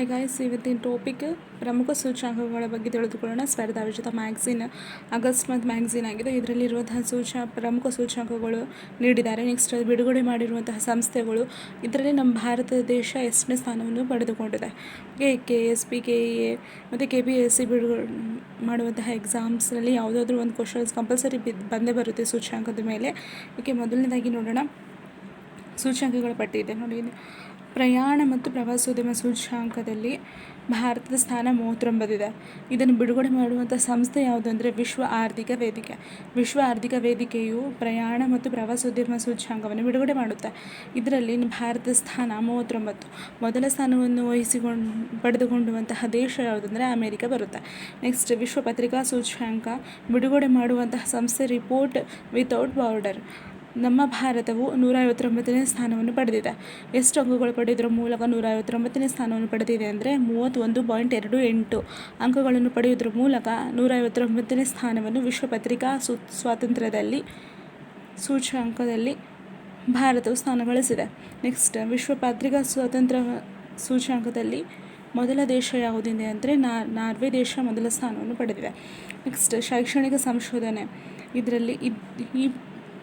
Hi guys ಇವತ್ತಿನ topic ಪ್ರಮುಖ ಸೂಚ್ಯಾಂಕಗಳ ಬಗ್ಗೆ ತಿಳಿದುಕೊಳ್ಳೋಣ. ಸ್ಪರ್ಧಾ ವಿಜೇತ ಮ್ಯಾಗ್ಝಿನ್ ಆಗಸ್ಟ್ ಮಂತ್ ಮ್ಯಾಗ್ಝಿನ್ ಆಗಿದೆ ಇದರಲ್ಲಿರುವಂತಹ ಸೂಚ ಪ್ರಮುಖ ಸೂಚ್ಯಾಂಕಗಳು ನೀಡಿದ್ದಾರೆ. ನೆಕ್ಸ್ಟ್ ಬಿಡುಗಡೆ ಮಾಡಿರುವಂತಹ ಸಂಸ್ಥೆಗಳು, ಇದರಲ್ಲಿ ನಮ್ಮ ಭಾರತ ದೇಶ ಎಷ್ಟನೇ ಸ್ಥಾನವನ್ನು ಪಡೆದುಕೊಂಡಿದೆ. K K S P K A ಮತ್ತು ಕೆ ಪಿ ಎಸ್ ಸಿ ಬಿಡುಗಡೆ ಮಾಡುವಂತಹ ಎಕ್ಸಾಮ್ಸ್ನಲ್ಲಿ ಯಾವುದಾದ್ರೂ ಒಂದು ಕ್ವಶನ್ಸ್ ಕಂಪಲ್ಸರಿ ಬಂದೇ ಬರುತ್ತೆ ಸೂಚ್ಯಾಂಕದ ಮೇಲೆ. ಓಕೆ ಮೊದಲನೇದಾಗಿ ನೋಡೋಣ. ಸೂಚ್ಯಾಂಕಗಳ ಪಟ್ಟಿ ಇದೆ. ನೋಡಿ ಪ್ರಯಾಣ ಮತ್ತು ಪ್ರವಾಸೋದ್ಯಮ ಸೂಚ್ಯಾಂಕದಲ್ಲಿ ಭಾರತದ ಸ್ಥಾನ ಮೂವತ್ತೊಂಬತ್ತಿದೆ ಇದನ್ನು ಬಿಡುಗಡೆ ಮಾಡುವಂಥ ಸಂಸ್ಥೆ ಯಾವುದು ಅಂದರೆ ವಿಶ್ವ ಆರ್ಥಿಕ ವೇದಿಕೆ. ವಿಶ್ವ ಆರ್ಥಿಕ ವೇದಿಕೆಯು ಪ್ರಯಾಣ ಮತ್ತು ಪ್ರವಾಸೋದ್ಯಮ ಸೂಚ್ಯಾಂಕವನ್ನು ಬಿಡುಗಡೆ ಮಾಡುತ್ತೆ. ಇದರಲ್ಲಿ ಭಾರತದ ಸ್ಥಾನ ಮೂವತ್ತೊಂಬತ್ತು. ಮೊದಲ ಸ್ಥಾನವನ್ನು ವಹಿಸಿಕೊಂಡು ಪಡೆದುಕೊಂಡುವಂತಹ ದೇಶ ಯಾವುದಂದರೆ ಅಮೇರಿಕ ಬರುತ್ತೆ. ನೆಕ್ಸ್ಟ್ ವಿಶ್ವ ಪತ್ರಿಕಾ ಸೂಚ್ಯಾಂಕ. ಬಿಡುಗಡೆ ಮಾಡುವಂತಹ ಸಂಸ್ಥೆ ರಿಪೋರ್ಟ್ ವಿತೌಟ್ ಬಾರ್ಡರ್ ನಮ್ಮ ಭಾರತವು ನೂರ ಐವತ್ತೊಂಬತ್ತನೇ ಸ್ಥಾನವನ್ನು ಪಡೆದಿದೆ. ಎಷ್ಟು ಅಂಕಗಳು ಪಡೆಯುವುದರ ಮೂಲಕ ನೂರ ಐವತ್ತೊಂಬತ್ತನೇ ಸ್ಥಾನವನ್ನು ಪಡೆದಿದೆ ಅಂದರೆ ಮೂವತ್ತೊಂದು ಪಾಯಿಂಟ್ ಎರಡು ಎಂಟು. ಅಂಕಗಳನ್ನು ಪಡೆಯುವುದರ ಮೂಲಕ ನೂರ ಐವತ್ತೊಂಬತ್ತನೇ ಸ್ಥಾನವನ್ನು ವಿಶ್ವ ಪತ್ರಿಕಾ ಸು, ಸ್ವಾತಂತ್ರ್ಯದಲ್ಲಿ, ಸೂಚ್ಯಾಂಕದಲ್ಲಿ ಭಾರತವು ಸ್ಥಾನ ಗಳಿಸಿದೆ ನೆಕ್ಸ್ಟ್ ವಿಶ್ವ ಪತ್ರಿಕಾ ಸ್ವಾತಂತ್ರ್ಯ ಸೂಚ್ಯಾಂಕದಲ್ಲಿ ಮೊದಲ ದೇಶ ಯಾವುದಿದೆ ಅಂದರೆ ನಾರ್ವೆ ದೇಶ ಮೊದಲ ಸ್ಥಾನವನ್ನು ಪಡೆದಿದೆ. ನೆಕ್ಸ್ಟ್, ಶೈಕ್ಷಣಿಕ ಸಂಶೋಧನೆ. ಇದರಲ್ಲಿ ಈ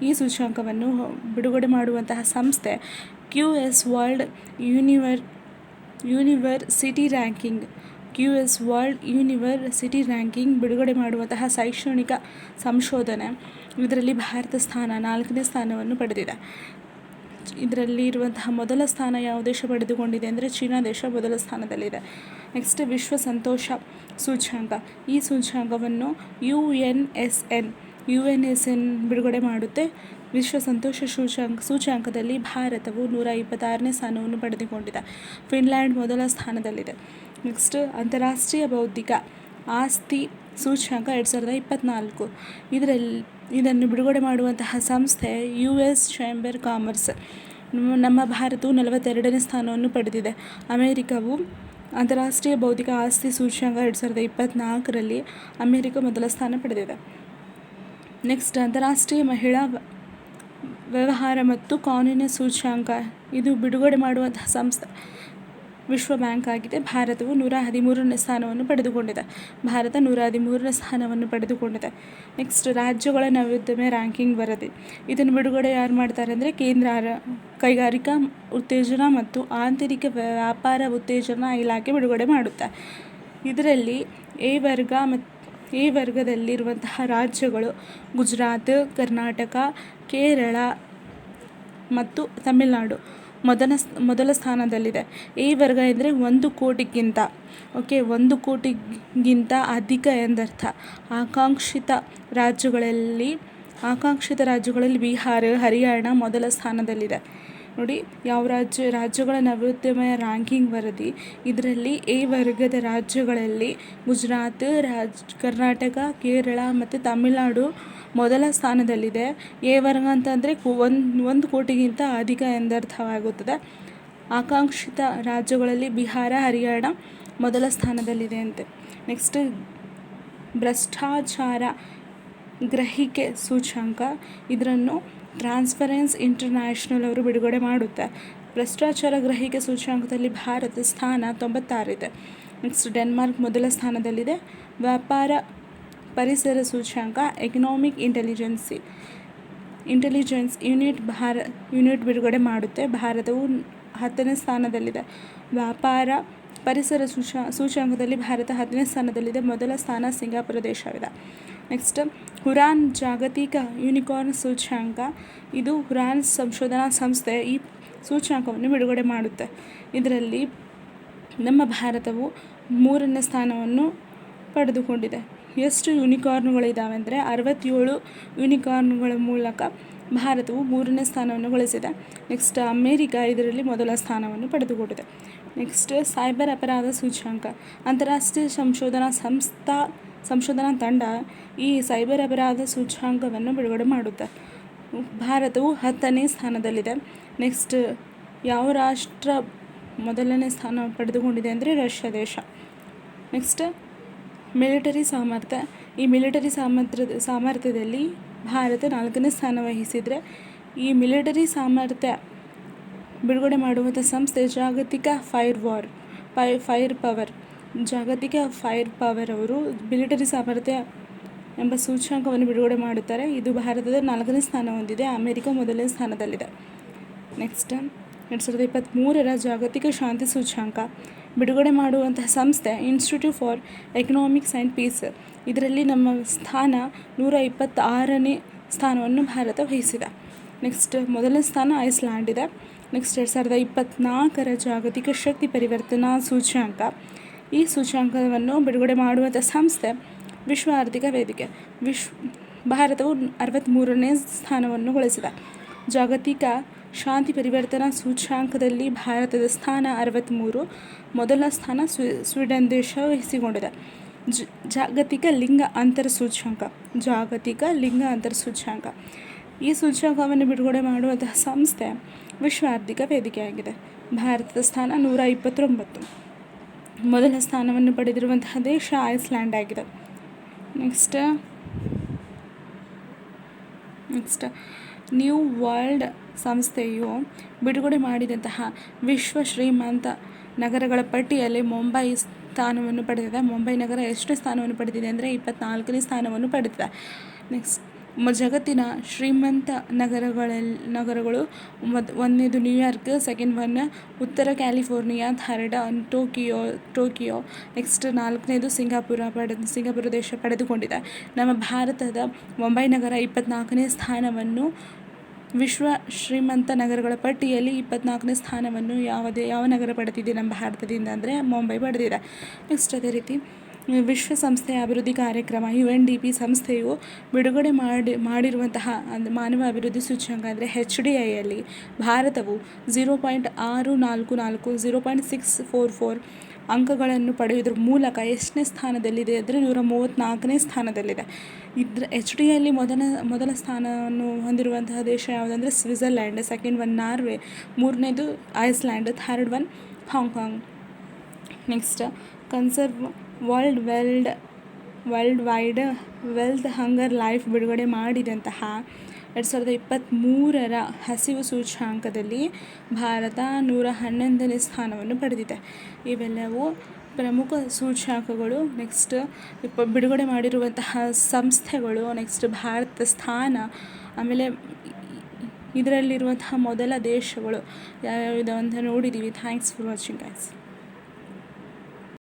ಈ ಸೂಚ್ಯಾಂಕವನ್ನು ಬಿಡುಗಡೆ ಮಾಡುವಂತಹ ಸಂಸ್ಥೆ Q S world ಯೂನಿವರ್ university ranking Q S world university ranking ಬಿಡುಗಡೆ ಮಾಡುವಂತಹ ಶೈಕ್ಷಣಿಕ ಸಂಶೋಧನೆ. ಇದರಲ್ಲಿ ಭಾರತ ಸ್ಥಾನ ನಾಲ್ಕನೇ ಸ್ಥಾನವನ್ನು ಪಡೆದಿದೆ. ಇದರಲ್ಲಿ ಇರುವಂತಹ ಮೊದಲ ಸ್ಥಾನ ಯಾವ ದೇಶ ಪಡೆದುಕೊಂಡಿದೆ ಅಂದರೆ ಚೀನಾ ದೇಶ ಮೊದಲ ಸ್ಥಾನದಲ್ಲಿದೆ. ನೆಕ್ಸ್ಟ್ ವಿಶ್ವ ಸಂತೋಷ ಸೂಚ್ಯಾಂಕ. ಈ ಸೂಚ್ಯಾಂಕವನ್ನು U N S N U N S N ಬಿಡುಗಡೆ ಮಾಡುತ್ತೆ. ವಿಶ್ವ ಸಂತೋಷ ಸೂಚ್ಯಾಂಕ, ಸೂಚ್ಯಾಂಕದಲ್ಲಿ ಭಾರತವು ನೂರ ಇಪ್ಪತ್ತಾರನೇ ಸ್ಥಾನವನ್ನು ಪಡೆದುಕೊಂಡಿದೆ. ಫಿನ್ಲ್ಯಾಂಡ್ ಮೊದಲ ಸ್ಥಾನದಲ್ಲಿದೆ. ನೆಕ್ಸ್ಟ್, ಅಂತಾರಾಷ್ಟ್ರೀಯ ಬೌದ್ಧಿಕ ಆಸ್ತಿ ಸೂಚ್ಯಾಂಕ ಎರಡು ಸಾವಿರದ ಇಪ್ಪತ್ತ್ನಾಲ್ಕು ಇದರಲ್ಲಿ ಇದನ್ನು ಬಿಡುಗಡೆ ಮಾಡುವಂತಹ ಸಂಸ್ಥೆ ಯು ಎಸ್ ಚೇಂಬರ್ ಕಾಮರ್ಸ್. ನಮ್ಮ ಭಾರತವು ನಲವತ್ತೆರಡನೇ ಸ್ಥಾನವನ್ನು ಪಡೆದಿದೆ. ಅಮೇರಿಕಾವು ಅಂತಾರಾಷ್ಟ್ರೀಯ ಬೌದ್ಧಿಕ ಆಸ್ತಿ ಸೂಚ್ಯಾಂಕ ಎರಡು ಸಾವಿರದ ಇಪ್ಪತ್ತ್ನಾಲ್ಕರಲ್ಲಿ ಅಮೇರಿಕ ಮೊದಲ ಸ್ಥಾನ ಪಡೆದಿದೆ. ನೆಕ್ಸ್ಟ್ ಅಂತಾರಾಷ್ಟ್ರೀಯ ಮಹಿಳಾ ವ್ಯವಹಾರ ಮತ್ತು ಕಾನೂನಿನ ಸೂಚ್ಯಾಂಕ. ಇದು ಬಿಡುಗಡೆ ಮಾಡುವಂತಹ ಸಂಸ್ಥೆ, ವಿಶ್ವ ಬ್ಯಾಂಕ್ ಆಗಿದೆ. ಭಾರತವು ನೂರ ಹದಿಮೂರನೇ ಸ್ಥಾನವನ್ನು ಪಡೆದುಕೊಂಡಿದೆ. ಭಾರತ ನೂರ ಹದಿಮೂರನೇ ಸ್ಥಾನವನ್ನು ಪಡೆದುಕೊಂಡಿದೆ. ನೆಕ್ಸ್ಟ್ ರಾಜ್ಯಗಳ ನವೋದ್ಯಮ ರ್ಯಾಂಕಿಂಗ್ ವರದಿ. ಇದನ್ನು ಬಿಡುಗಡೆ ಯಾರು ಮಾಡ್ತಾರೆ ಅಂದರೆ ಕೇಂದ್ರ ಕೈಗಾರಿಕಾ ಉತ್ತೇಜನ ಮತ್ತು ಆಂತರಿಕ ವ್ಯಾಪಾರ ಉತ್ತೇಜನ ಇಲಾಖೆ ಬಿಡುಗಡೆ ಮಾಡುತ್ತೆ. ಇದರಲ್ಲಿ ಎ ವರ್ಗ ಮತ್ತು ಈ ವರ್ಗದಲ್ಲಿರುವಂತಹ ರಾಜ್ಯಗಳು ಗುಜರಾತ್, ಕರ್ನಾಟಕ, ಕೇರಳ ಮತ್ತು ತಮಿಳುನಾಡು ಮೊದಲ ಮೊದಲ ಸ್ಥಾನದಲ್ಲಿದೆ. ಈ ವರ್ಗ ಎಂದರೆ ಒಂದು ಕೋಟಿಗಿಂತ, ಓಕೆ, ಒಂದು ಕೋಟಿಗಿಂತ ಅಧಿಕ ಎಂದರ್ಥ. ಆಕಾಂಕ್ಷಿತ ರಾಜ್ಯಗಳಲ್ಲಿ ಆಕಾಂಕ್ಷಿತ ರಾಜ್ಯಗಳಲ್ಲಿ ಬಿಹಾರ, ಹರಿಯಾಣ ಮೊದಲ ಸ್ಥಾನದಲ್ಲಿದೆ. ನೋಡಿ, ಯಾವ ರಾಜ್ಯ, ರಾಜ್ಯಗಳ ನವೋದ್ಯಮಯ ರ್ಯಾಂಕಿಂಗ್ ವರದಿ. ಇದರಲ್ಲಿ ಎ ವರ್ಗದ ರಾಜ್ಯಗಳಲ್ಲಿ ಗುಜರಾತ್, ರಾಜ್, ಕರ್ನಾಟಕ, ಕೇರಳ ಮತ್ತು ತಮಿಳುನಾಡು ಮೊದಲ ಸ್ಥಾನದಲ್ಲಿದೆ. ಎ ವರ್ಗ ಅಂತಂದರೆ ಒಂದು ಒಂದು ಕೋಟಿಗಿಂತ ಅಧಿಕ ಎಂದರ್ಥವಾಗುತ್ತದೆ. ಆಕಾಂಕ್ಷಿತ ರಾಜ್ಯಗಳಲ್ಲಿ ಬಿಹಾರ, ಹರಿಯಾಣ ಮೊದಲ ಸ್ಥಾನದಲ್ಲಿದೆ ಅಂತೆ. ನೆಕ್ಸ್ಟ್ ಭ್ರಷ್ಟಾಚಾರ ಗ್ರಹಿಕೆ ಸೂಚ್ಯಂಕ. ಇದನ್ನು ಟ್ರಾನ್ಸ್ಪರೆನ್ಸ್ ಇಂಟರ್ನ್ಯಾಷನಲ್ ಅವರು ಬಿಡುಗಡೆ ಮಾಡುತ್ತೆ. ಭ್ರಷ್ಟಾಚಾರ ಗ್ರಹಿಕೆ ಸೂಚ್ಯಾಂಕದಲ್ಲಿ ಭಾರತ ಸ್ಥಾನ ತೊಂಬತ್ತಾರಿದೆ. ನೆಕ್ಸ್ಟ್ ಡೆನ್ಮಾರ್ಕ್ ಮೊದಲ ಸ್ಥಾನದಲ್ಲಿದೆ. ವ್ಯಾಪಾರ ಪರಿಸರ ಸೂಚ್ಯಾಂಕ ಎಕನಾಮಿಕ್ ಇಂಟೆಲಿಜೆನ್ಸಿ ಇಂಟೆಲಿಜೆನ್ಸ್ ಯೂನಿಟ್ ಭಾರ ಯೂನಿಟ್ ಬಿಡುಗಡೆ ಮಾಡುತ್ತೆ. ಭಾರತವು ಹತ್ತನೇ ಸ್ಥಾನದಲ್ಲಿದೆ. ವ್ಯಾಪಾರ ಪರಿಸರ ಸೂಚ, ಸೂಚ್ಯಾಂಕದಲ್ಲಿ ಭಾರತ ಹತ್ತನೇ ಸ್ಥಾನದಲ್ಲಿದೆ. ಮೊದಲ ಸ್ಥಾನ ಸಿಂಗಾಪುರ ದೇಶವಿದೆ. ನೆಕ್ಸ್ಟ್, ಹುರಾನ್ ಜಾಗತಿಕ ಯೂನಿಕಾರ್ನ್ ಸೂಚ್ಯಾಂಕ. ಇದು ಹುರಾನ್ ಸಂಶೋಧನಾ ಸಂಸ್ಥೆ ಈ ಸೂಚ್ಯಾಂಕವನ್ನು ಬಿಡುಗಡೆ ಮಾಡುತ್ತೆ. ಇದರಲ್ಲಿ ನಮ್ಮ ಭಾರತವು ಮೂರನೇ ಸ್ಥಾನವನ್ನು ಪಡೆದುಕೊಂಡಿದೆ. ಎಷ್ಟು ಯೂನಿಕಾರ್ನ್ಗಳಿದ್ದಾವೆ ಅಂದರೆ ಅರವತ್ತೇಳು ಯೂನಿಕಾರ್ನ್ಗಳ ಮೂಲಕ ಭಾರತವು ಮೂರನೇ ಸ್ಥಾನವನ್ನು ಗಳಿಸಿದೆ. ನೆಕ್ಸ್ಟ್, ಅಮೇರಿಕಾ ಇದರಲ್ಲಿ ಮೊದಲ ಸ್ಥಾನವನ್ನು ಪಡೆದುಕೊಂಡಿದೆ. ನೆಕ್ಸ್ಟ್ ಸೈಬರ್ ಅಪರಾಧ ಸೂಚ್ಯಂಕ ಅಂತಾರಾಷ್ಟ್ರೀಯ ಸಂಶೋಧನಾ ಸಂಸ್ಥಾ ಸಂಶೋಧನಾ ತಂಡ ಈ ಸೈಬರ್ ಅಪರಾಧ ಸೂಚ್ಯಾಂಕವನ್ನು ಬಿಡುಗಡೆ ಮಾಡುತ್ತೆ ಭಾರತವು ಹತ್ತನೇ ಸ್ಥಾನದಲ್ಲಿದೆ ನೆಕ್ಸ್ಟ್ ಯಾವ ರಾಷ್ಟ್ರ ಮೊದಲನೇ ಸ್ಥಾನ ಪಡೆದುಕೊಂಡಿದೆ ಅಂದರೆ ರಷ್ಯಾ ದೇಶ ನೆಕ್ಸ್ಟ್ ಮಿಲಿಟರಿ ಸಾಮರ್ಥ್ಯ ಈ ಮಿಲಿಟರಿ ಸಾಮರ್ಥ್ಯ ಸಾಮರ್ಥ್ಯದಲ್ಲಿ ಭಾರತ ನಾಲ್ಕನೇ ಸ್ಥಾನ ವಹಿಸಿದರೆ ಈ ಮಿಲಿಟರಿ ಸಾಮರ್ಥ್ಯ ಬಿಡುಗಡೆ ಮಾಡುವಂಥ ಸಂಸ್ಥೆ ಜಾಗತಿಕ ಫೈರ್ ವಾರ್, ಫೈ, ಫೈರ್ ಪವರ್. ಜಾಗತಿಕ ಫೈರ್ ಪವರ್ ಅವರು ಮಿಲಿಟರಿ ಸಾಮರ್ಥ್ಯ ಎಂಬ ಸೂಚ್ಯಾಂಕವನ್ನು ಬಿಡುಗಡೆ ಮಾಡುತ್ತಾರೆ. ಇದು ಭಾರತದ ನಾಲ್ಕನೇ ಸ್ಥಾನ ಹೊಂದಿದೆ. ಅಮೆರಿಕ ಮೊದಲನೇ ಸ್ಥಾನದಲ್ಲಿದೆ. ನೆಕ್ಸ್ಟ್ ಎರಡು ಸಾವಿರದ ಇಪ್ಪತ್ತ್ಮೂರರ ಜಾಗತಿಕ ಶಾಂತಿ ಸೂಚ್ಯಾಂಕ. ಬಿಡುಗಡೆ ಮಾಡುವಂತಹ ಸಂಸ್ಥೆ institute for economics and peace ಇದರಲ್ಲಿ ನಮ್ಮ ಸ್ಥಾನ ನೂರ ಇಪ್ಪತ್ತಾರನೇ ಸ್ಥಾನವನ್ನು ಭಾರತ ವಹಿಸಿದೆ. ನೆಕ್ಸ್ಟ್ ಮೊದಲನೇ ಸ್ಥಾನ ಐಸ್ಲ್ಯಾಂಡ್ ಇದೆ. ನೆಕ್ಸ್ಟ್ ಎರಡು ಸಾವಿರದ ಇಪ್ಪತ್ತ್ನಾಲ್ಕರ ಜಾಗತಿಕ ಶಕ್ತಿ ಪರಿವರ್ತನಾ ಸೂಚ್ಯಾಂಕ. ಈ ಸೂಚ್ಯಾಂಕವನ್ನು ಬಿಡುಗಡೆ ಮಾಡುವಂಥ ಸಂಸ್ಥೆ ವಿಶ್ವ ಆರ್ಥಿಕ ವೇದಿಕೆ. ವಿಶ್ವ ಭಾರತವು ಅರವತ್ತ್ಮೂರನೇ ಸ್ಥಾನವನ್ನು ಗಳಿಸಿದೆ. ಜಾಗತಿಕ ಶಾಂತಿ ಪರಿವರ್ತನಾ ಸೂಚ್ಯಾಂಕದಲ್ಲಿ ಭಾರತದ ಸ್ಥಾನ ಅರವತ್ತ್ಮೂರು ಮೊದಲ ಸ್ಥಾನ ಸ್ವಿ, ಸ್ವೀಡನ್ ದೇಶ ವಹಿಸಿಕೊಂಡಿದೆ. ಜಾಗತಿಕ ಲಿಂಗ ಅಂತರ ಸೂಚ್ಯಾಂಕ. ಜಾಗತಿಕ ಲಿಂಗ ಅಂತರ ಸೂಚ್ಯಾಂಕ. ಈ ಸೂಚ್ಯಾಂಕವನ್ನು ಬಿಡುಗಡೆ ಮಾಡುವಂತಹ ಸಂಸ್ಥೆ ವಿಶ್ವ ಆರ್ಥಿಕ ವೇದಿಕೆಯಾಗಿದೆ. ಭಾರತದ ಸ್ಥಾನ ನೂರ ಇಪ್ಪತ್ತೊಂಬತ್ತು. ಮೊದಲ ಸ್ಥಾನವನ್ನು ಪಡೆದಿರುವಂತಹ ದೇಶ ಐಸ್ಲ್ಯಾಂಡ್ ಆಗಿದೆ. ನೆಕ್ಸ್ಟ್ ನೆಕ್ಸ್ಟ್, ನ್ಯೂ ವರ್ಲ್ಡ್ ಸಂಸ್ಥೆಯು ಬಿಡುಗಡೆ ಮಾಡಿದಂತಹ ವಿಶ್ವ ಶ್ರೀಮಂತ ನಗರಗಳ ಪಟ್ಟಿಯಲ್ಲಿ ಮುಂಬೈ ಸ್ಥಾನವನ್ನು ಪಡೆದಿದೆ. ಮುಂಬೈ ನಗರ ಎಷ್ಟು ಸ್ಥಾನವನ್ನು ಪಡೆದಿದೆ ಅಂದರೆ ಇಪ್ಪತ್ನಾಲ್ಕನೇ ಸ್ಥಾನವನ್ನು ಪಡೆದಿದೆ. ನೆಕ್ಸ್ಟ್ ಜಗತ್ತಿನ ಶ್ರೀಮಂತ ನಗರಗಳಲ್ಲಿ ನಗರಗಳು ಒಂದನೇದು ನ್ಯೂಯಾರ್ಕ್, ಸೆಕೆಂಡ್ ಒನ್ ಉತ್ತರ California, third Tokyo Tokyo, next ನಾಲ್ಕನೇದು ಸಿಂಗಾಪುರ ಪಡೆದು, ಸಿಂಗಾಪುರ ದೇಶ ಪಡೆದುಕೊಂಡಿದೆ. ನಮ್ಮ ಭಾರತದ ಮುಂಬೈ ನಗರ ಇಪ್ಪತ್ನಾಲ್ಕನೇ ಸ್ಥಾನವನ್ನು, ವಿಶ್ವ ಶ್ರೀಮಂತ ನಗರಗಳ ಪಟ್ಟಿಯಲ್ಲಿ ಇಪ್ಪತ್ನಾಲ್ಕನೇ ಸ್ಥಾನವನ್ನು ಯಾವುದೇ ಯಾವ ನಗರ ಪಡೆದಿದೆ ನಮ್ಮ ಭಾರತದಿಂದ ಅಂದರೆ ಮುಂಬೈ ಪಡೆದಿದೆ. ನೆಕ್ಸ್ಟ್ ಅದೇ ರೀತಿ ವಿಶ್ವಸಂಸ್ಥೆಯ ಅಭಿವೃದ್ಧಿ ಕಾರ್ಯಕ್ರಮ ಯು ಎನ್ ಡಿ ಪಿ ಸಂಸ್ಥೆಯು ಬಿಡುಗಡೆ ಮಾಡಿ, ಮಾಡಿರುವಂತಹ ಅಂದರೆ ಮಾನವ ಅಭಿವೃದ್ಧಿ ಸೂಚ್ಯಂಕ ಅಂದರೆ ಹೆಚ್ ಡಿ ಐಯಲ್ಲಿ ಭಾರತವು ಝೀರೋ ಪಾಯಿಂಟ್ ಆರು ನಾಲ್ಕು ನಾಲ್ಕು zero point six four four ಅಂಕಗಳನ್ನು ಪಡೆಯುವುದರ ಮೂಲಕ ಎಷ್ಟನೇ ಸ್ಥಾನದಲ್ಲಿದೆ ಅಂದರೆ ನೂರ ಮೂವತ್ತ್ನಾಲ್ಕನೇ ಸ್ಥಾನದಲ್ಲಿದೆ. ಇದ್ರ, ಎಚ್ ಡಿ ಯಲ್ಲಿ ಮೊದಲ ಮೊದಲ ಸ್ಥಾನವನ್ನು ಹೊಂದಿರುವಂತಹ ದೇಶ ಯಾವುದಂದರೆ ಸ್ವಿಝರ್ಲ್ಯಾಂಡ್ ಸೆಕೆಂಡ್ ಒನ್ ನಾರ್ವೆ, ಮೂರನೇದು Iceland, third one Hong Kong. Next, conserve world weld, world wide wealth hunger life ಬಿಡುಗಡೆ ಮಾಡಿದಂತಹ ಎರಡು ಸಾವಿರದ ಇಪ್ಪತ್ತ್ಮೂರರ ಹಸಿವು ಸೂಚ್ಯಾಂಕದಲ್ಲಿ ಭಾರತ ನೂರ ಹನ್ನೊಂದನೇ ಸ್ಥಾನವನ್ನು ಪಡೆದಿದೆ. ಇವೆಲ್ಲವೂ ಪ್ರಮುಖ ಸೂಚ್ಯಾಂಕಗಳು. ನೆಕ್ಸ್ಟ್ ಇಪ್ಪ, ಬಿಡುಗಡೆ ಮಾಡಿರುವಂತಹ ಸಂಸ್ಥೆಗಳು. ನೆಕ್ಸ್ಟ್ ಭಾರತ ಸ್ಥಾನ. ಆಮೇಲೆ ಇದರಲ್ಲಿರುವಂತಹ ಮೊದಲ ದೇಶಗಳು. ಯಾವ್ಯಾವ ಇದಾವಂತ ನೋಡಿದ್ದೀವಿ ಥ್ಯಾಂಕ್ಸ್ ಫಾರ್ ವಾಚಿಂಗ್ ಗೈಸ್